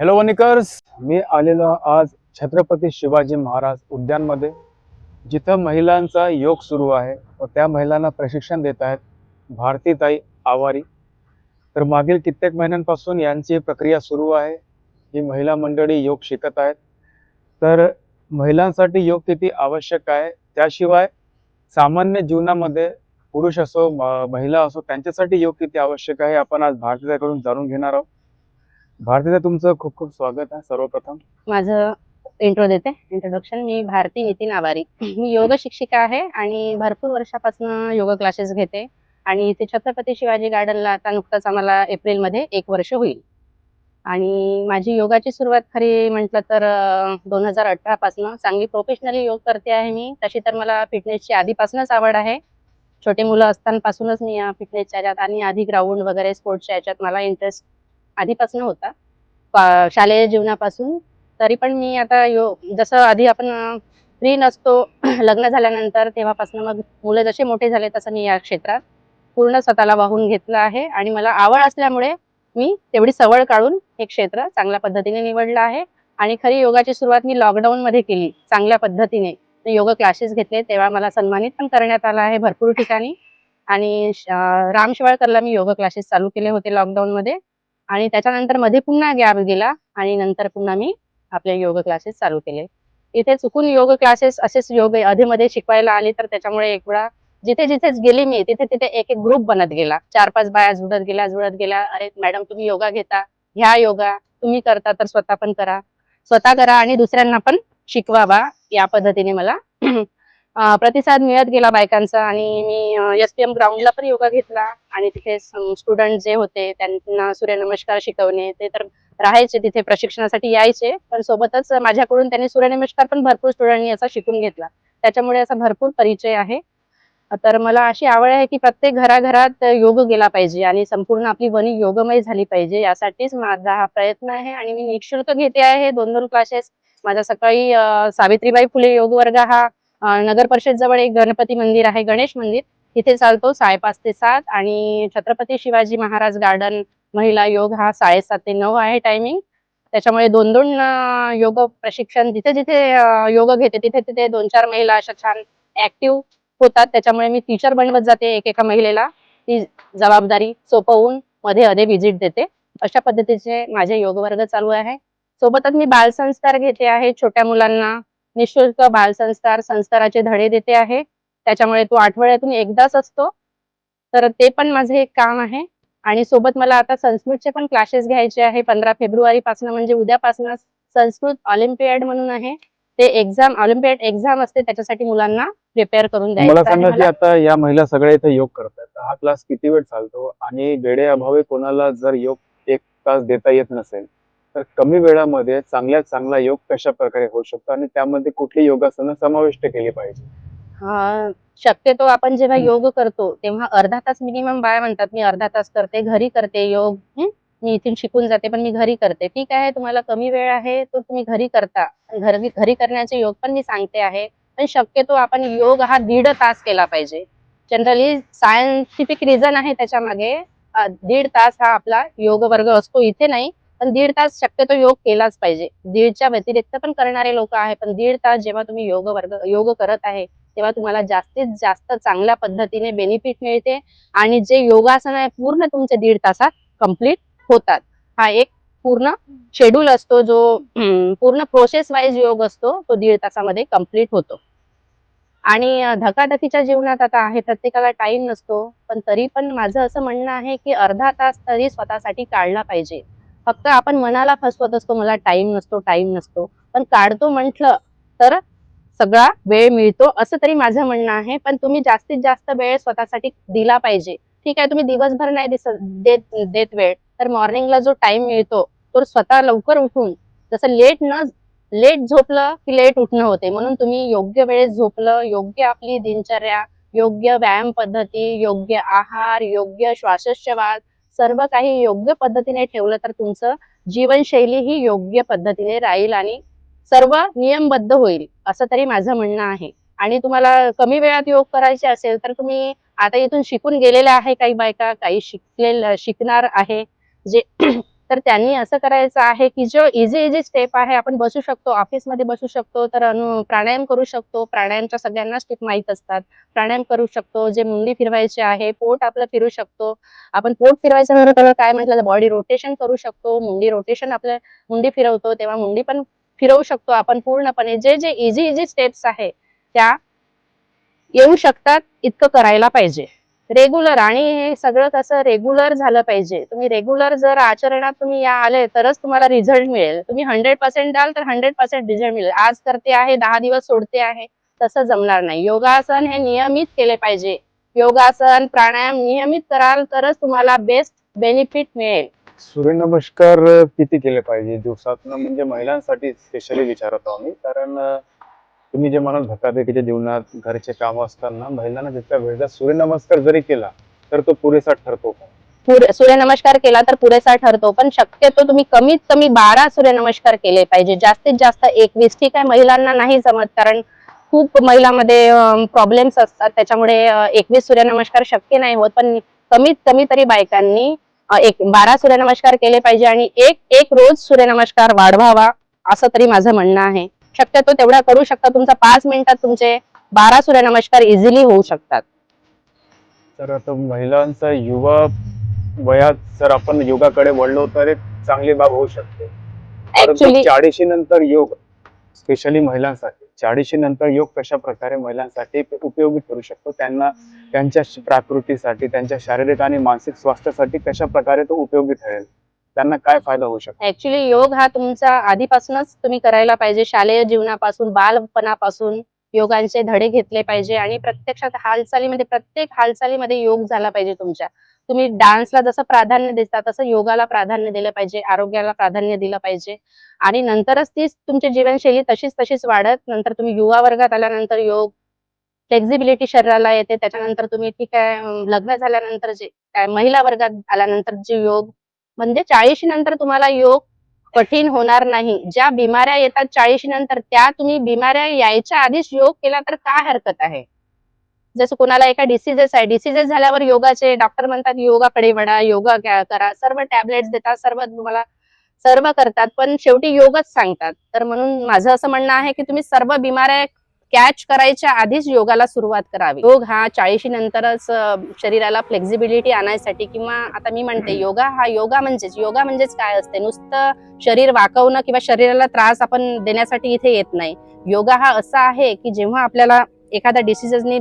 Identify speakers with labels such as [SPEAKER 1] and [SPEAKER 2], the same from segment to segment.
[SPEAKER 1] Hello वनिकर्स. मी आलेलो आज छत्रपती शिवाजी महाराज उद्यानमध्ये. जिथं महिलांचा योग सुरू आहे व त्या महिलांना प्रशिक्षण देत आहेत भारतीताई आवारी. तर मागील कित्येक महिन्यांपासून यांची प्रक्रिया सुरू आहे. ही महिला मंडळी योग शिकत आहेत. तर महिलांसाठी योग किती आवश्यक आहे? त्याशिवाय सामान्य जीवनामध्ये पुरुष असो महिला असो त्यांच्यासाठी योग किती आवश्यक आहे? आपण आज भारतीताईकडून जाणून घेणार आहोत. भारतीताई तुमचं खूप खूप स्वागत आहे सर्वप्रथम.
[SPEAKER 2] माझं इंट्रो देते इंट्रोडक्शन मी भारती नितीन आवारी. मी योग शिक्षिका आहे आणि भरपूर वर्षापासून योग क्लासेस घेते. आणि इथे छत्रपती शिवाजी गार्डनला आता नुकताच आम्हाला एप्रिलमध्ये एक वर्ष होईल. आणि माझी योगाची सुरुवात खरी म्हटलं तर दोन हजार अठरा पासून चांगली प्रोफेशनली योग करते आहे मी. तशी तर मला फिटनेसची आधीपासूनच आवड आहे. छोटे मुलं असतानापासूनच मी या फिटनेसच्या याच्यात आणि आधी ग्राउंड वगैरे स्पोर्ट्सच्या ह्याच्यात मला इंटरेस्ट आधीपासून होता. शालेय जीवनापासून. तरी पण मी आता यो जसं आधी आपण फ्री नसतो लग्न झाल्यानंतर तेव्हापासून मग मुलं जसे मोठे झाले तसं मी या क्षेत्रात पूर्ण स्वतःला वाहून घेतलं आहे आणि मला आवड असल्यामुळे मी तेवढी सवड काढून हे क्षेत्र चांगल्या पद्धतीने निवडलं आहे. आणि खरी योगाची सुरुवात मी लॉकडाऊन मध्ये केली चांगल्या पद्धतीने. योग क्लासेस घेतले तेव्हा मला सन्मानित पण करण्यात आलं आहे भरपूर ठिकाणी. आणि श- राम शिवाळकरला मी योग क्लासेस चालू केले होते लॉकडाऊन मध्ये आणि त्याच्यानंतरमध्ये पुन्हा गॅप गेला आणि नंतर पुन्हा मी आपले योग क्लासेस चालू केले. इथे चुकून योग क्लासेस असेच योग अधेमध्ये शिकवायला आले तर त्याच्यामुळे एक वेळा जिथे जिथेच गेले मी तिथे तिथे एक एक ग्रुप बनत गेला. चार पाच बाया जुडत गेल्या जुळत गेल्या. अरे मॅडम तुम्ही योगा घेता? ह्या योगा. तुम्ही करता तर स्वतः पण करा. स्वतः करा आणि दुसऱ्यांना पण शिकवावा या पद्धतीने मला प्रतिसाद मिळत गेला बायकांचा आणि मी एस पी एम ग्राउंडला पण योगा घेतला आणि तिथे स्टुडंट जे होते त्यांना सूर्यनमस्कार शिकवणे ते तर राहायचे तिथे प्रशिक्षणासाठी यायचे पण सोबतच माझ्याकडून त्यांनी सूर्यनमस्कार पण भरपूर स्टुडंटनी असा शिकून घेतला. त्याच्यामुळे असा भरपूर परिचय आहे. तर मला अशी आवड आहे की प्रत्येक घराघरात योग गेला पाहिजे आणि संपूर्ण आपली वनी योगमय झाली पाहिजे यासाठीच माझा हा प्रयत्न आहे आणि मी निशुल्क घेते आहे. दोन दोन क्लासेस माझा सकाळी सावित्रीबाई फुले योग वर्ग हा नगर परिषद जवळ एक गणपती मंदिर आहे गणेश मंदिर. तिथे चालतो साडेपाच ते सात आणि छत्रपती शिवाजी महाराज गार्डन महिला योग हा साडेसात ते नऊ आहे टायमिंग त्याच्यामुळे दोन दोन योग प्रशिक्षण जिथे जिथे योग घेते तिथे तिथे दोन चार महिला अशा छान ऍक्टिव्ह होतात. त्याच्यामुळे मी टीचर बनवत जाते एक एका महिलेला. ती जबाबदारी सोपवून मध्ये अधे व्हिजिट देते. अशा पद्धतीचे माझे योग वर्ग चालू आहे. सोबतच मी बालसंस्कार घेते आहे छोट्या मुलांना. निशुल्क बालसंस्कार संस्काराचे धडे देते आहे. त्याच्यामुळे तो आठवड्यातून एकदाच असतो. तर ते पण माझे एक काम आहे. आणि सोबत मला आता संस्कृतचे पण क्लासेस घ्यायचे आहे. पंधरा फेब्रुवारी पासून म्हणजे उद्यापासून संस्कृत ऑलिम्पियाड म्हणून आहे. ते एक्झाम ऑलिम्पियाड एक्झाम असते त्याच्यासाठी मुलांना प्रिपेअर करून
[SPEAKER 1] मला
[SPEAKER 2] द्यायचं आहे
[SPEAKER 1] सांगा की
[SPEAKER 2] मला.
[SPEAKER 1] आता या महिला सगळ्या इथे योग करतात हा क्लास किती वेळ चालतो? आणि वेळेअभावी कोणाला जर योग एक तास देता येत नसेल तर कमी वेळामध्ये चांगल्यात चांगला योग कशा प्रकारे होऊ शकतो आणि त्यामध्ये कुठली योगासनं समाविष्ट केली पाहिजे?
[SPEAKER 2] हा, शक्यतो आपण जेव्हा. योग करतो तेव्हा अर्धा तास मिनिमम बाय म्हणतात मी अर्धा तास करते घरी करते योग? मी इथून शिकून जाते पण मी घरी करते. ठीक आहे तुम्हाला कमी वेळ आहे तो तुम्ही घरी करता. घरी घरी करण्याचे योग पण मी सांगते आहे. पण शक्यतो आपण योग हा दीड तास केला पाहिजे. जनरली सायंटिफिक रिझन आहे त्याच्यामागे दीड तास हा आपला योग वर्ग असतो. इथे नाही. पण दीड तास शक्यतो योग केलाच पाहिजे. दीडच्या व्यतिरिक्त पण करणारे लोक आहे पण दीड तास जेव्हा तुम्ही योग वर्ग योग करत आहे तेव्हा तुम्हाला जास्तीत जास्त चांगल्या पद्धतीने बेनिफिट मिळते आणि जे योगासन आहे पूर्ण तुमचे दीड तासात कंप्लीट होतात. हा एक पूर्ण शेड्यूल असतो जो पूर्ण प्रोसेस वाईज योग असतो तो दीड तासामध्ये कंप्लीट होतो. आणि धकाधकीच्या जीवनात आता आहे प्रत्येकाला टाइम नसतो पण तरी पण माझं असं म्हणणं आहे की अर्धा तास तरी स्वतःसाठी काढला पाहिजे. फक्त आपण मनाला फसवत असतो मला टाइम नसतो टाइम नसतो. पण काढतो म्हटलं तर सगळा वेळ मिळतो असं तरी माझं म्हणणं आहे. पण तुम्ही जास्तीत जास्त वेळ स्वतःसाठी दिला पाहिजे. ठीक आहे तुम्ही दिवसभर नाही दिसत देत देत वेळ. तर मॉर्निंगला जो टाइम मिळतो तो स्वतः लवकर उठून जसं लेट न लेट झोपलं की लेट उठणं होते. म्हणून तुम्ही योग्य वेळेस झोपलं योग्य आपली दिनचर्या योग्य व्यायाम पद्धती योग्य आहार योग्य श्वासोच्छवास सर्व काही योग्य पद्धतीने ठेवलं तर तुमचं जीवनशैली ही योग्य पद्धतीने राहील आणि सर्व नियमबद्ध होईल असं तरी माझं म्हणणं आहे. आणि तुम्हाला कमी वेळात योग करायचे असेल तर तुम्ही आता इथून शिकून गेलेल्या आहे काही बायका काही शिकले शिकणार आहे. जे तर त्यांनी असं करायचं आहे की जो इझी इझी स्टेप आहे आपण बसू शकतो ऑफिसमध्ये बसू शकतो तर अनु प्राणायाम करू शकतो. प्राणायामच्या सगळ्यांना स्टेप माहीत असतात. प्राणायाम करू शकतो जे मुंडी फिरवायचे आहे पोट आपलं फिरू शकतो. आपण पोट फिरवायचं म्हणून काय म्हटलं बॉडी रोटेशन करू शकतो. मुंडी रोटेशन आपल्या मुंडी फिरवतो तेव्हा मुंडी पण फिरवू शकतो. आपण पूर्णपणे जे जे इझी इझी स्टेप्स आहे त्या येऊ शकतात इतकं करायला पाहिजे. रेग्युलर आणि हे सगळं कसं रेग्युलर झालं पाहिजे. तुम्ही रेग्युलर जर आचरणात तुम्ही या आले तरच तुम्हाला रिझल्ट मिळेल. तुम्ही हंड्रेड पर्सेंट द्याल तर हंड्रेड पर्सेंट रिझल्ट मिळेल. आज करते आहे दहा दिवस सोडते आहे तसं जमणार नाही. योगासन हे नियमित केले पाहिजे. योगासन प्राणायाम नियमित कराल तरच तुम्हाला बेस्ट बेनिफिट मिळेल.
[SPEAKER 1] सूर्यनमस्कार किती केले पाहिजे दिवसात म्हणजे महिलांसाठी स्पेशली विचारतो आम्ही. कारण तुम्ही जे म्हणाल धकाधकीच्या जीवनात घरचे काम असताना महिलांना जितका वेळ सूर्यनमस्कार जरी केला तर तो पुरेसा ठरतो का?
[SPEAKER 2] सूर्यनमस्कार केला तर पुरेसा ठरतो पण शक्यतो तुम्ही कमीत कमी बारा सूर्यनमस्कार केले पाहिजे. जास्तीत जास्त एकवीस ठीक आहे महिलांना नाही जमत कारण खूप महिलांमध्ये प्रॉब्लेम्स असतात. त्याच्यामुळे एकवीस सूर्यनमस्कार शक्य नाही होत पण कमीत कमी तरी बायकांनी एक बारा सूर्यनमस्कार केले पाहिजे आणि एक एक रोज सूर्यनमस्कार वाढवावा असं तरी माझं म्हणणं आहे. शक्यतो तेवढा करू शकता. तुमचा पाच मिनिटात तुमचे बारा सूर्यनमस्कार इझिली होऊ शकतात.
[SPEAKER 1] तर आता महिलांचा युवा वयात जर आपण योगाकडे वळलो तर एक चांगली बाब होऊ शकते. चाळीशी नंतर योग स्पेशली महिलांसाठी चाळीशी नंतर योग कशा प्रकारे महिलांसाठी उपयोगी ठरू शकतो? त्यांना त्यांच्या प्राकृतीसाठी त्यांच्या शारीरिक आणि मानसिक स्वास्थ्यासाठी कशा प्रकारे तो उपयोगी ठरेल? त्यांना काय फायदा होऊ शकतो?
[SPEAKER 2] ऍक्च्युली योग हा तुमचा आधीपासूनच तुम्ही करायला पाहिजे. शालेय जीवनापासून बालपणापासून योगांचे धडे घेतले पाहिजे आणि प्रत्यक्षात हालचालीमध्ये प्रत्येक हालचालीमध्ये योग झाला पाहिजे तुमच्या. तुम्ही डान्सला जसं प्राधान्य देता तसं योगाला प्राधान्य दिलं पाहिजे आरोग्याला प्राधान्य दिलं पाहिजे. आणि नंतरच तीच तुमची जीवनशैली तशीच तशीच वाढत नंतर तुम्ही युवा वर्गात आल्यानंतर योग फ्लेक्झिबिलिटी शरीराला येते त्याच्यानंतर तुम्ही ठीक आहे लग्न झाल्यानंतर जे महिला वर्गात आल्यानंतर जे योग म्हणजे चाळीशी नंतर तुम्हाला योग कठीण होणार नाही. ज्या बिमाऱ्या येतात चाळीशी नंतर त्या तुम्ही बिमाऱ्या यायच्या आधीच योग केला तर काय हरकत आहे? जसं कोणाला एका डिसिजेस आहे डिसिजेस झाल्यावर योगाचे डॉक्टर म्हणतात योगाकडे म्हणा योगा करा. सर्व टॅबलेट्स देतात सर्व तुम्हाला सर्व करतात पण शेवटी योगच सांगतात. तर म्हणून माझं असं म्हणणं आहे की तुम्ही सर्व बिमाऱ्या कॅच करायच्या आधीच योगाला सुरुवात करावी. योग हा चाळीशी नंतरच शरीराला फ्लेक्झिबिलिटी आणण्यासाठी किंवा आता मी म्हणते योगा हा योगा म्हणजेच योगा म्हणजेच काय असते? नुसतं शरीर वाकवणं किंवा शरीराला त्रास आपण देण्यासाठी इथे येत नाही. योगा हा असा आहे की जेव्हा आपल्याला एखाद्या डिसिजनी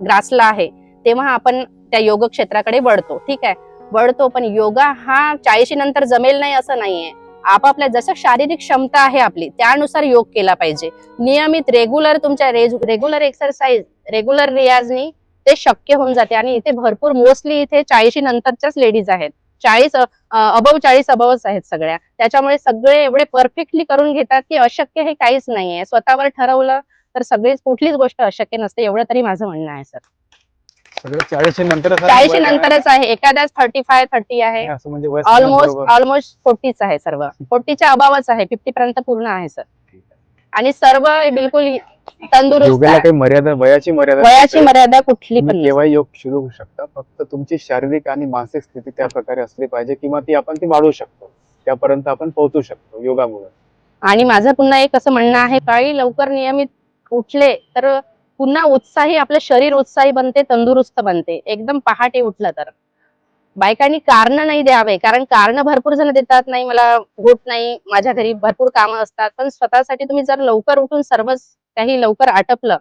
[SPEAKER 2] ग्रासला आहे तेव्हा आपण त्या योग क्षेत्राकडे वळतो. ठीक आहे? वळतो पण योगा हा चाळीशी नंतर जमेल नाही असं नाहीये. आपापल्या जसं शारीरिक क्षमता आहे आपली त्यानुसार योग केला पाहिजे. नियमित रेग्युलर तुमच्या रेग्युलर एक्सरसाइज रेग्युलर रियाजनी ते शक्य होऊन जाते. आणि इथे भरपूर मोस्टली इथे चाळीशी नंतरच्याच लेडीज आहेत. चाळीस अबव चाळीस अबवच आहेत सगळ्या. त्याच्यामुळे सगळे एवढे परफेक्टली करून घेतात की अशक्य हे काहीच नाहीये. स्वतःवर ठरवलं तर सगळीच कुठलीच गोष्ट अशक्य नसते एवढं तरी माझं म्हणणं आहे सर
[SPEAKER 1] सगळं चाळीशी नंतर
[SPEAKER 2] चाळीशी नंतरच आहे. एखाद्याच थर्टी फाय थर्टी आहे
[SPEAKER 1] असं म्हणजे
[SPEAKER 2] ऑलमोस्ट
[SPEAKER 1] बरोबर.
[SPEAKER 2] ऑलमोस्ट फोर्टीच आहे सर्व. फोर्टीच्या अभावच आहे. फिफ्टी पर्यंत पूर्ण आहे सर आणि सर्व बिलकुल तंदुरुस्त
[SPEAKER 1] योगाला
[SPEAKER 2] आहे.
[SPEAKER 1] काही मर्यादा वयाची मर्यादा
[SPEAKER 2] वयाची. मर्यादा कुठली पण
[SPEAKER 1] तुम्ही
[SPEAKER 2] नाही.
[SPEAKER 1] केव्हा योग सुरू होऊ शकता. फक्त तुमची शारीरिक आणि मानसिक स्थिती त्या प्रकारे असली पाहिजे किंवा ती आपण ती वाढवू शकतो. त्यापर्यंत आपण पोहोचू शकतो योगामुळे.
[SPEAKER 2] आणि माझं पुन्हा एक असं म्हणणं आहे काही लवकर नियमित उठले तर पुन्हा उत्साही आपलं शरीर उत्साही बनते तंदुरुस्त बनते. एकदम पहाटे उठलं तर. बायकांनी कारण नाही द्यावे कारण कारण भरपूर जण देतात नाही मला होत नाही माझ्या घरी भरपूर कामं असतात पण स्वतःसाठी तुम्ही जर लवकर उठून सर्वच काही लवकर आटपलं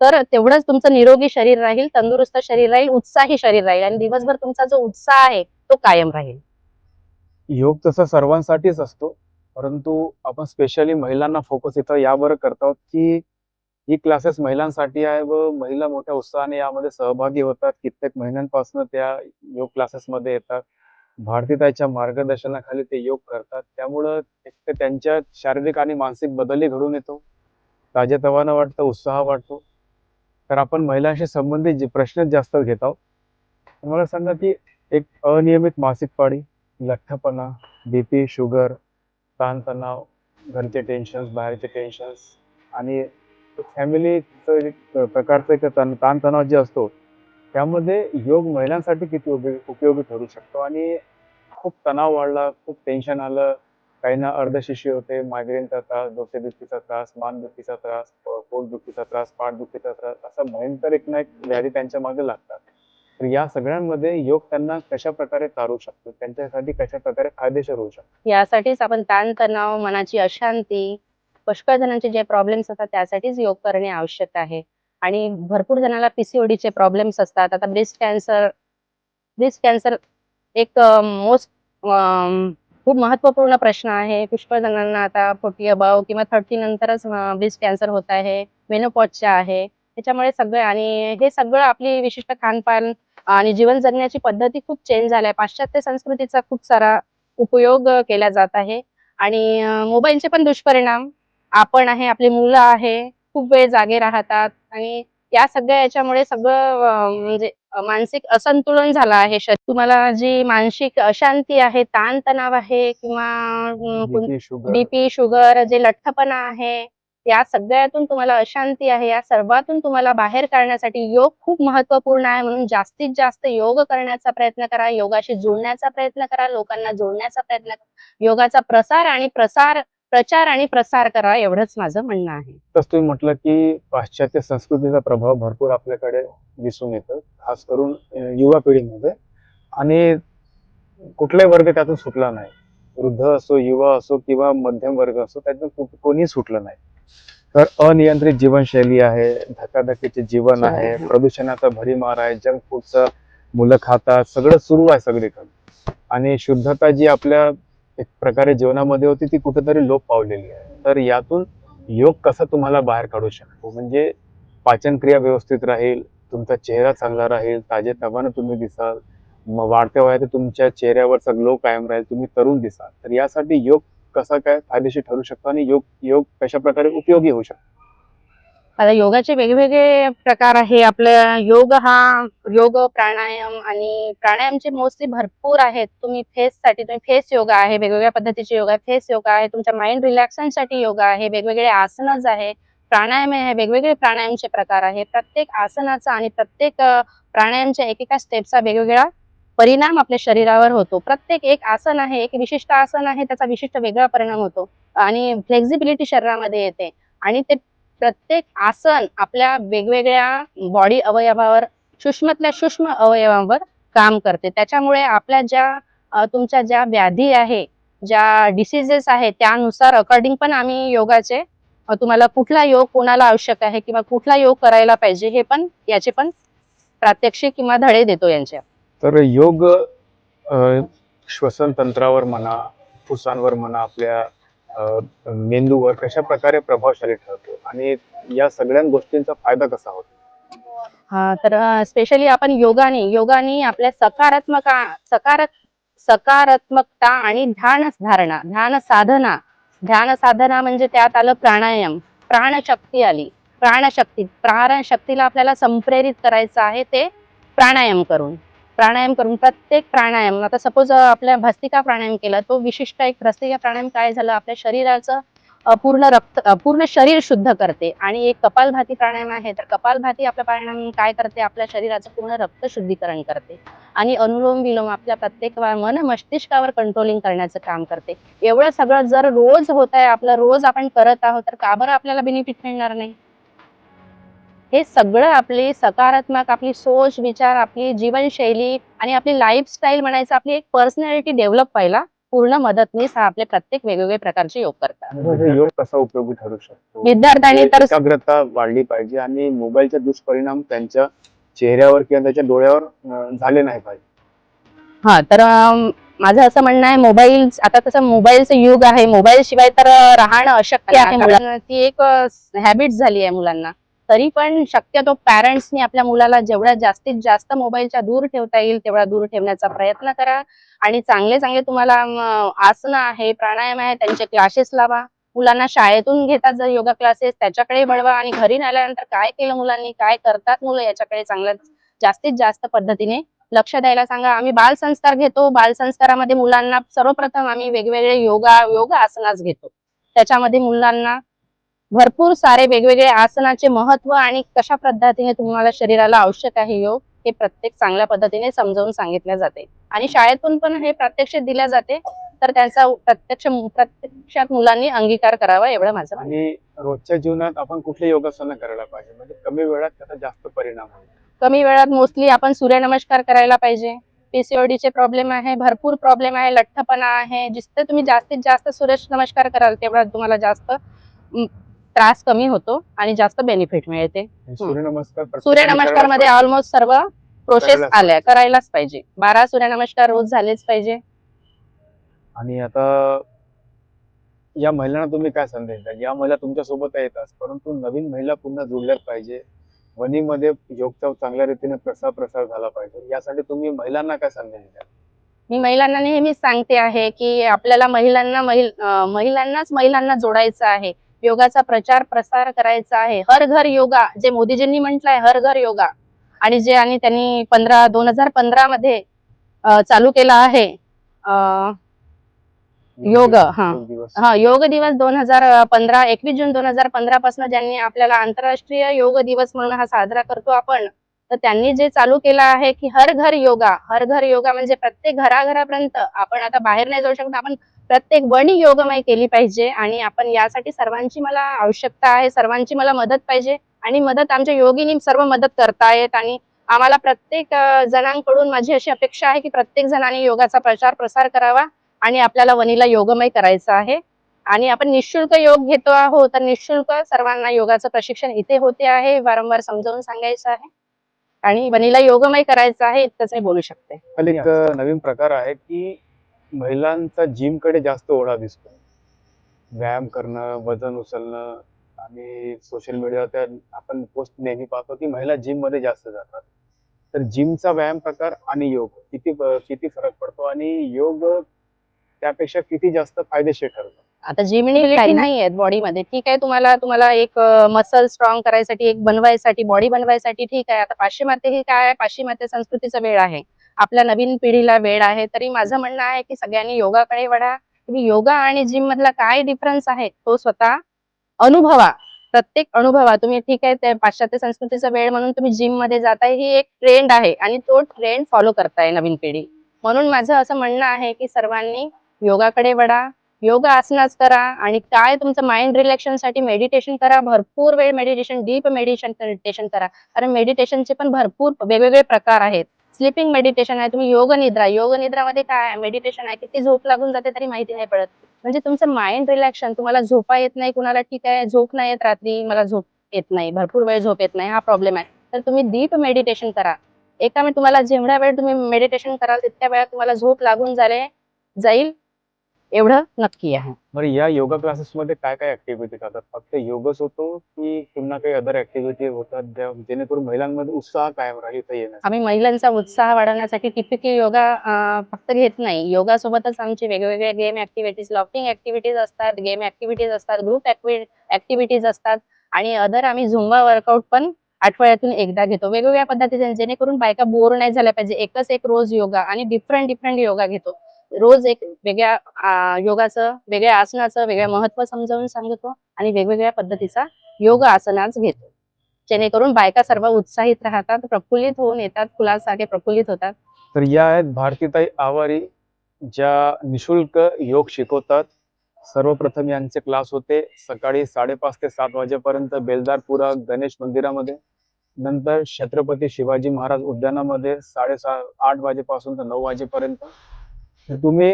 [SPEAKER 2] तर तेवढंच तुमचं निरोगी शरीर राहील तंदुरुस्त शरीर राहील उत्साही शरीर राहील आणि दिवसभर तुमचा जो उत्साह आहे तो कायम राहील.
[SPEAKER 1] योग तसा सर्वांसाठीच असतो परंतु आपण स्पेशली महिलांना फोकस इथं यावर करतो की ही क्लासेस महिलांसाठी आहे व महिला मोठ्या उत्साहाने यामध्ये सहभागी होतात. कित्येक महिन्यांपासून त्या योग क्लासेसमध्ये येतात. भारतीताईच्या मार्गदर्शनाखाली ते योग करतात. त्यामुळं एक तर त्यांच्या शारीरिक आणि मानसिक बदलही घडून येतो. ताजेतवानं वाटतं उत्साह वाटतो. तर आपण महिलांशी संबंधित जे प्रश्न जास्त घेत आहोत मला सांगा की एक अनियमित मासिक पाळी लठ्ठपणा बीपी शुगर ताणतणाव घरचे टेन्शन्स बाहेरचे टेन्शन्स आणि फॅमिलीचं प्रकारचा प्रकारचं एक ताण ताणतणाव जे असतो त्यामध्ये योग महिलांसाठी किती उपयोगी उपयोगी ठरू शकतो? आणि खूप तणाव वाढला खूप टेन्शन आलं काहींना अर्धशिशी होते मायग्रेनचा त्रास डोकेदुखीचा त्रास मानदुखीचा त्रास पोट पोटदुखीचा त्रास पाठदुखीचा त्रास असा भयंकर एक ना एक व्याधी त्यांच्या मागे लागतात. तर या सगळ्यांमध्ये योग त्यांना कशा प्रकारे तारू शकतो? त्यांच्यासाठी कशा प्रकारे फायदेशीर होऊ शकतो?
[SPEAKER 2] यासाठीच आपण ताणतणाव मनाची अशांती पुष्कळ जणांचे जे प्रॉब्लेम्स असतात त्यासाठीच योग करणे आवश्यक आहे. आणि भरपूर जणांना पीसीओडीचे प्रॉब्लेम्स असतात. आता ब्रेस्ट कॅन्सर ब्रेस्ट कॅन्सर एक मोस्ट खूप महत्त्वपूर्ण प्रश्न आहे. पुष्कळ जणांना आता फोर्टी अबाव किंवा थर्टी नंतरच ब्रेस्ट कॅन्सर होत आहे. मेनोपॉजच्या आहे. त्याच्यामुळे सगळं आणि हे सगळं आपली विशिष्ट खानपान आणि जीवन जगण्याची पद्धती खूप चेंज झाल्या पाश्चात्य संस्कृतीचा खूप सारा उपयोग केला जात आहे. आणि मोबाईलचे पण दुष्परिणाम आपण आहे आपली मुलं आहे खूप वेळ जागे राहतात आणि या सगळ्या याच्यामुळे सगळं म्हणजे मानसिक असंतुलन झालं आहे. तुम्हाला जी मानसिक अशांती आहे ताणतणाव आहे किंवा बीपी शुगर जे लठ्ठपणा आहे या सगळ्यातून तुम्हाला अशांती आहे या सर्वातून तुम्हाला बाहेर काढण्यासाठी योग खूप महत्त्वपूर्ण आहे. म्हणून जास्तीत जास्त योग करण्याचा प्रयत्न करा योगाशी जुळण्याचा प्रयत्न करा लोकांना जोडण्याचा प्रयत्न करा. योगाचा प्रसार आणि प्रसार प्रचार आणि प्रसार करा एवढंच माझं म्हणणं आहे.
[SPEAKER 1] तसं तुम्ही म्हटलं की पाश्चात्य संस्कृतीचा प्रभाव भरपूर आपल्याकडे दिसून येतो खास करून युवा पिढीमध्ये. आणि कुठलाही वर्ग त्यातून सुटला नाही. वृद्ध असो युवा असो किंवा मध्यम वर्ग असो त्यातून कोणी सुटलं नाही. तर अनियंत्रित जीवनशैली आहे धकाधकीचे जीवन आहे प्रदूषणाचा भडीमार आहे जंक फूडचं मुलं खातात सगळं सुरू आहे सगळीकडे. आणि शुद्धता जी आपल्या एक प्रकारे जीवनामध्ये होती ती कुठेतरी लोप पावलेली आहे. तर यातून योग कसा तुम्हाला बाहेर काढू शकतो? म्हणजे पाचन क्रिया व्यवस्थित राहील तुमचा चेहरा चांगला राहील ताजे तवानं तुम्ही दिसाल मग वाढत्या वयात तुमच्या चेहऱ्यावरचा ग्लो कायम राहील तुम्ही तरुण दिसाल. तर यासाठी योग कसा काय फायदेशीर ठरू शकतो आणि योग योग कशा प्रकारे उपयोगी होऊ शकतो?
[SPEAKER 2] आता योगाचे वेगवेगळे प्रकार आहे. आपलं योग हा योग प्राणायाम आणि प्राणायामचे मोस्टली भरपूर आहेत. तुम्ही फेससाठी तुम्ही फेस योगा आहे वेगवेगळ्या पद्धतीचे योगा फेस योगा आहे तुमच्या माइंड रिलॅक्सेशनसाठी योगा आहे वेगवेगळे आसनच आहे प्राणायाम आहे वेगवेगळे प्राणायामचे प्रकार आहे प्रत्येक आसनाचा आणि प्रत्येक प्राणायामच्या एकेका स्टेपचा वेगवेगळा परिणाम आपल्या शरीरावर होतो. प्रत्येक एक आसन आहे एक विशिष्ट आसन आहे त्याचा विशिष्ट वेगळा परिणाम होतो. आणि फ्लेक्झिबिलिटी शरीरामध्ये येते. आणि ते प्रत्येक आसन आपल्या वेगवेगळ्या बॉडी अवयवावर सूक्ष्मातल्या सूक्ष्म अवयवांवर काम करते. त्याच्यामुळे आपल्या ज्या तुमच्या ज्या व्याधी आहे ज्या डिसिजेस आहे त्यानुसार अकॉर्डिंग पण आम्ही योगाचे तुम्हाला कुठला योग कोणाला आवश्यक आहे किंवा कुठला योग करायला पाहिजे हे पण याचे पण प्रात्यक्षिक किंवा धडे देतो यांच्या
[SPEAKER 1] तर योग श्वसन तंत्रावर म्हणा फुसांवर म्हणा आपल्या मेंदूवर कशा प्रकारे प्रभावशाली ठरतो आणि या सगळ्या गोष्टींचा फायदा कसा होतो?
[SPEAKER 2] हा तर स्पेशली आपण योगाने योगाने आपल्या सकारात्मक सकार सकारात्मकता आणि ध्यान धारणा ध्यान साधना ध्यान साधना म्हणजे त्यात आलं प्राणायाम प्राणशक्ती आली. प्राणशक्ती प्राणशक्तीला आपल्याला संप्रेरित करायचं आहे ते प्राणायाम करून. प्राणायाम करून प्रत्येक प्राणायाम आता सपोज आपल्या भस्तिका प्राणायाम केला तो विशिष्ट एक भस्तिका प्राणायाम काय झालं? आपल्या शरीराचं पूर्ण रक्त पूर्ण शरीर शुद्ध करते आणि एक कपालभाती प्राणायाम आहे तर कपालभाती आपला प्राणायाम काय करते? आपल्या शरीराचं पूर्ण रक्त शुद्धीकरण करते आणि अनुलोम विलोम आपल्या प्रत्येक मन मस्तिष्कावर कंट्रोलिंग करण्याचं काम करते. एवढं सगळं जर रोज होत आहे आपलं रोज आपण करत आहोत तर का बरं आपल्याला बेनिफिट मिळणार नाही? हे सगळं आपली सकारात्मक आपली सोच विचार आपली जीवनशैली आणि आपली लाईफस्टाईल म्हणायचं आपली एक पर्सनॅलिटी डेव्हलप व्हायला पूर्ण मदतनीस हा आपले प्रत्येक वेगवेगळे प्रकारचे योग करतात.
[SPEAKER 1] म्हणजे योग कसा उपयोगी ठरू शकतो?
[SPEAKER 2] विद्यार्थ्यांनी तर
[SPEAKER 1] एकाग्रता वाढली पाहिजे आणि मोबाईलचे दुष्परिणाम त्यांच्या चेहऱ्यावर किंवा त्याच्या डोळ्यावर झाले नाही पाहिजे.
[SPEAKER 2] हा तर माझं असं म्हणणं आहे मोबाईल आता तसं मोबाईलचं युग आहे. मोबाईल शिवाय तर राहणं अशक्य आहे. ती एक हॅबिट झाली आहे मुलांना. तरी पण शक्यतो पॅरेंट्सनी आपल्या मुलाला जेवढ्या जास्तीत जास्त मोबाईलच्या दूर ठेवता येईल तेवढा दूर ठेवण्याचा प्रयत्न करा. आणि चांगले चांगले तुम्हाला आसनं आहे प्राणायाम आहे त्यांचे क्लासेस लावा. मुलांना शाळेतून घेतात जर योगा क्लासेस त्याच्याकडे वळवा. आणि घरी आल्यानंतर काय केलं मुलांनी काय करतात मुलं याच्याकडे चांगलं जास्तीत जास्त पद्धतीने लक्ष द्यायला सांगा. आम्ही बाल संस्कार घेतो. बाल संस्कारामध्ये मुलांना सर्वप्रथम आम्ही वेगवेगळे योगा योगा आसनाच घेतो. त्याच्यामध्ये मुलांना भरपूर सारे वेगवेगळे आसनाचे महत्त्व आणि कशा पद्धतीने तुम्हाला शरीराला आवश्यक आहे योग हे प्रत्येक चांगल्या पद्धतीने समजावून सांगितल्या जाते. आणि शाळेतून पण हे प्रात्यक्षिक दिल्या जाते तर त्याचा प्रत्यक्ष प्रत्यक्षात मुलांनी अंगीकार करावा एवढं माझं.
[SPEAKER 1] आणि रोजच्या जीवनात आपण कुठली योगासनं करायला पाहिजे? म्हणजे कमी वेळात त्याचा जास्त परिणाम
[SPEAKER 2] कमी वेळात मोस्टली आपण सूर्यनमस्कार करायला पाहिजे. PCOD चे प्रॉब्लेम आहे भरपूर प्रॉब्लेम आहे लठ्ठपणा आहे जिथे तुम्ही जास्तीत जास्त सूर्य नमस्कार कराल तेवढा तुम्हाला जास्त त्रास कमी होतो आणि जास्त बेनिफिट मिळते.
[SPEAKER 1] सूर्यनमस्कार
[SPEAKER 2] सूर्यनमस्कारमध्ये ऑलमोस्ट सर्व प्रोसेस आल्या. करायलाच पाहिजे. बारा सूर्यनमस्कार रोज झालेच पाहिजे.
[SPEAKER 1] आणि आता या महिलांना तुम्ही काय संदेश द्याल? या महिला तुमच्यासोबत येतात परंतु नवीन महिला पुन्हा जुळल्याच पाहिजे. वणीमध्ये योगचा चांगल्या रीतीने प्रसार प्रसार झाला पाहिजे? यासाठी तुम्ही महिलांना काय संदेश द्याल?
[SPEAKER 2] मी महिलांना नेहमीच सांगते आहे की आपल्याला महिलांना महिलांनाच महिलांना जोडायचं आहे. योगाचा प्रचार प्रसार करायचा आहे. हर घर योगा जे मोदीजींनी म्हटलंय हर घर योगा. आणि जे आणि त्यांनी पंधरा दोन हजार पंधरा मध्ये चालू केला आहे योग, हा. हा योग दिवस दोन हजार पंधरा एकवीस जून दोन हजार पंधरा पासून ज्यांनी आपल्याला आंतरराष्ट्रीय योग दिवस म्हणून हा साजरा करतो आपण तर त्यांनी जे चालू केलं आहे की हर घर योगा हर घर योगा म्हणजे प्रत्येक घराघरापर्यंत आपण आता बाहेर नाही जाऊ शकत आपण प्रत्येक वणी योगमय केली पाहिजे आणि आपण यासाठी सर्वांची मला आवश्यकता आहे सर्वांची मला मदत पाहिजे आणि मदत आमच्या योगिनी सर्व मदत करतायत आणि आम्हाला प्रत्येक जणांकडून माझी अशी अपेक्षा आहे की प्रत्येक जणांनी योगाचा प्रचार प्रसार करावा आणि आपल्याला वनीला योगमय करायचं आहे. आणि आपण निशुल्क योग घेतो आहोत तर निशुल्क सर्वांना योगाचं प्रशिक्षण इथे होते आहे वारंवार समजावून सांगायचं आहे. आणि वनीला योगमय करायचं आहे इतकंच मी बोलू शकते.
[SPEAKER 1] एक नवीन प्रकार आहे की महिलांचा जिमकडे जास्त ओढा दिसतो. व्यायाम करणं वजन उचलणं आणि सोशल मीडियावर त्या आपण पोस्ट नेहमी पाहतो की महिला जिममध्ये जास्त जातात. तर जिमचा व्यायाम प्रकार आणि योग किती किती फरक पडतो आणि योग त्यापेक्षा किती जास्त फायदेशीर ठरतो?
[SPEAKER 2] आता जिमनी नाही आहेत बॉडीमध्ये ठीक आहे तुम्हाला तुम्हाला एक मसल स्ट्रॉंग करायसाठी एक बनवायसाठी बॉडी बनवायसाठी ठीक आहे. आता पाश्चिमात्य ही काय आहे? पाश्चिमात्य संस्कृतीचा वेळ आहे. आपल्या नवीन पिढीला वेळ आहे तरी माझं म्हणणं आहे की सगळ्यांनी योगाकडे वळा. तुम्ही योगा आणि जिम मधला काय डिफरन्स आहे तो स्वतः अनुभवा. प्रत्येक अनुभवा तुम्ही ठीक आहे ते पाश्चात्य संस्कृतीचा वेळ म्हणून तुम्ही जिममध्ये जाताय ही एक ट्रेंड आहे आणि तो ट्रेंड फॉलो करताय नवीन पिढी. म्हणून माझं असं म्हणणं आहे की सर्वांनी योगाकडे वळा योग आसनाच करा आणि काय तुमचं माइंड रिलॅक्शनसाठी मेडिटेशन करा भरपूर वेळ मेडिटेशन डीप मेडिटेशन मेडिटेशन करा. कारण मेडिटेशनचे पण भरपूर वेगवेगळे प्रकार आहेत. स्लिपिंग मेडिटेशन आहे तुम्ही योग निद्रा योग निद्रामध्ये काय आहे? मेडिटेशन आहे किती झोप लागून जाते तरी माहिती नाही पडत. म्हणजे तुमचं माइंड रिलॅक्शन तुम्हाला झोपा येत नाही कुणाला ठीक आहे झोप नाही येत रात्री मला झोप येत नाही भरपूर वेळ झोप येत नाही हा प्रॉब्लेम आहे. तर तुम्ही डीप मेडिटेशन करा. एका मी तुम्हाला जेवढ्या वेळ तुम्ही मेडिटेशन कराल तितक्या वेळात तुम्हाला झोप लागून झाले जाईल. एवढं नक्की आहे.
[SPEAKER 1] बरं या योगा क्लासेस मध्ये काय काय ऍक्टिव्हिटी करतात? फक्त योगच होतो की पुन्हा काही अदर ऍक्टिव्हिटी होतात ज्या- जेणेकरून महिलांमध्ये उत्साह कायम राहील इथं
[SPEAKER 2] आम्ही महिलांचा उत्साह वाढवण्यासाठी टिपिकल योगा अं, फक्त घेत नाही. योगा सोबतच आमची वेगवेगळे गेम ऍक्टिव्हिटीज लॉफ्टिंग ऍक्टिव्हिटीज असतात गेम ऍक्टिव्हिटीज असतात ग्रुप ऍक्टिव्हिटीज असतात आणि अदर आम्ही झुंबा वर्कआउट पण आठवड्यातून एकदा घेतो. वेगवेगळ्या पद्धतीने जेणेकरून बायका बोर नाही झाल्या पाहिजे. एकच एक रोज योगा आणि डिफरंट डिफरंट योगा घेतो. रोज एक वेगळ्या योगाचं वेगळ्या आसनाचं वेगळं महत्त्व समजावून सांगतो आणि वेगवेगळ्या पद्धतीचा योग आसनाच घेतो. जेणेकरून बायका सर्व उत्साहित राहतात प्रफुल्लित होऊन येतात फुलासारखे प्रफुल्लित होतात.
[SPEAKER 1] तर या आहेत भारतीताई आवारी ज्या निशुल्क योग शिकवतात. सर्वप्रथम यांचे क्लास होते सकाळी साडेपाच ते सात वाजेपर्यंत बेलदारपुरा गणेश मंदिरामध्ये. नंतर छत्रपती शिवाजी महाराज उद्यानामध्ये साडेसहा आठ वाजेपासून तर नऊ वाजेपर्यंत तर तुम्ही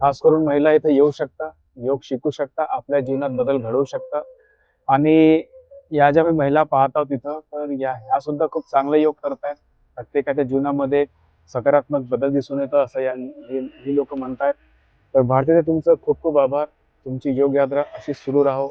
[SPEAKER 1] खास करून महिला इथे येऊ शकता योग शिकू शकता आपल्या जीवनात बदल घडवू शकता. आणि या ज्या मी महिला पाहत आहोत तिथं तर या ह्या सुद्धा खूप चांगले योग करतायत. प्रत्येकाच्या जीवनामध्ये सकारात्मक बदल दिसून येतो असं या ही ही लोक म्हणतायत. तर भारतीय तुमचं खूप खूप आभार. तुमची योग यात्रा अशी सुरू राहो.